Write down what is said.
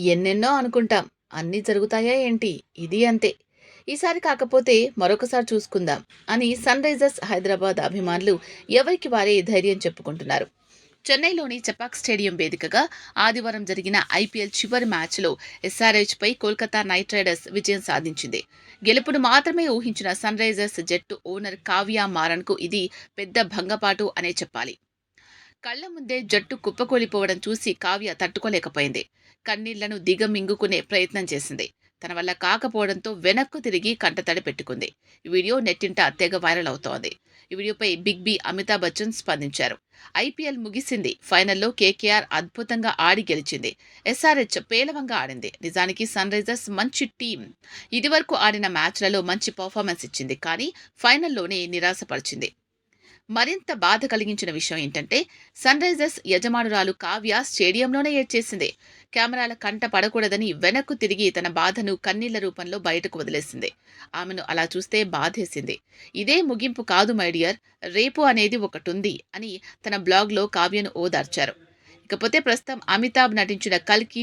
ఎన్నెన్నో అనుకుంటాం. అన్నీ జరుగుతాయా ఏంటి? ఇది అంతే. ఈసారి కాకపోతే మరొకసారి చూసుకుందాం అని సన్ రైజర్స్ హైదరాబాద్ అభిమానులు ఎవరికి వారే ధైర్యం చెప్పుకుంటున్నారు. చెన్నైలోని చపాక్ స్టేడియం వేదికగా ఆదివారం జరిగిన ఐపీఎల్ చివరి మ్యాచ్లో ఎస్ఆర్హెచ్ పై కోల్కతా నైట్ రైడర్స్ విజయం సాధించింది. గెలుపును మాత్రమే ఊహించిన సన్ రైజర్స్ జట్టు ఓనర్ కావ్య మారన్కు ఇది పెద్ద భంగపాటు అనే చెప్పాలి. కళ్ళ ముందే జట్టు కుప్పకూలిపోవడం చూసి కావ్య తట్టుకోలేకపోయింది. కన్నీళ్ళను దిగమింగుకునే ప్రయత్నం చేసింది. తన వల్ల కాకపోవడంతో వెనక్కు తిరిగి కంటతడి పెట్టుకుంది. ఈ వీడియో నెట్టింట తెగ వైరల్ అవుతోంది. ఈ వీడియోపై బిగ్ బి అమితాబ్ బచ్చన్ స్పందించారు. ఐపీఎల్ ముగిసింది. ఫైనల్లో కేకేఆర్ అద్భుతంగా ఆడి గెలిచింది. ఎస్ఆర్హెచ్ పేలవంగా ఆడింది. నిజానికి సన్ రైజర్స్ మంచి టీం. ఇదివరకు ఆడిన మ్యాచ్లలో మంచి పర్ఫార్మెన్స్ ఇచ్చింది. కానీ ఫైనల్లోనే నిరాశపరిచింది. మరింత బాధ కలిగించిన విషయం ఏంటంటే సన్ రైజర్స్ యజమానురాలు కావ్య స్టేడియంలోనే ఏడ్చేసింది. కెమెరాల కంట పడకూడదని వెనక్కు తిరిగి తన బాధను కన్నీళ్ళ రూపంలో బయటకు వదిలేసింది. ఆమెను అలా చూస్తే బాధేసింది. ఇదే ముగింపు కాదు మైడియర్ రేపు అనేది ఒకటుంది అని తన బ్లాగ్లో కావ్యను ఓదార్చారు. ఇకపోతే ప్రస్తుతం అమితాబ్ నటించిన కల్కి